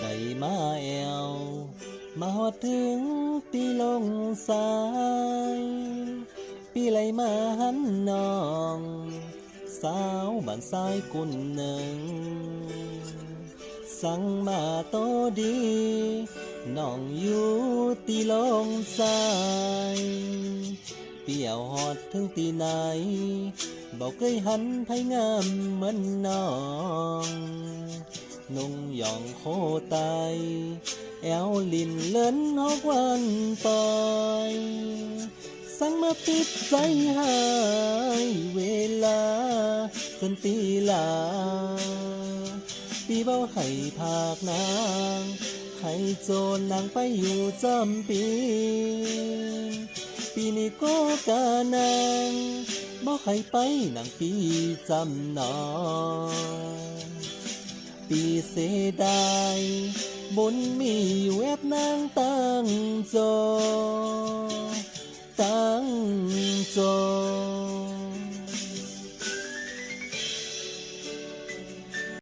ได้มาแอว มาหอดถึงปีลงสาย ปีไหลมาหันน้อง สาวบ้านทรายกุนหนึ่ง สั่งมาโตดีน้องอยู่ตีลงสายเปี่ยวหอดถึงตีไหนบอกเคยหันไพงามเหมือนน้อง นุ่งหยองโคไตแอวลินเลินนอกวันปอยสั่งมาปิดใจหายเวลาเกินตีลา ปีเบาไข่ผากนางไข่โจรนางไปอยู่จำปี ปีนี้ก็กานางบ่ไข่ไปนางปีจำนอง ปีเสดายบนมีอยู่แอบนางตั้งจอ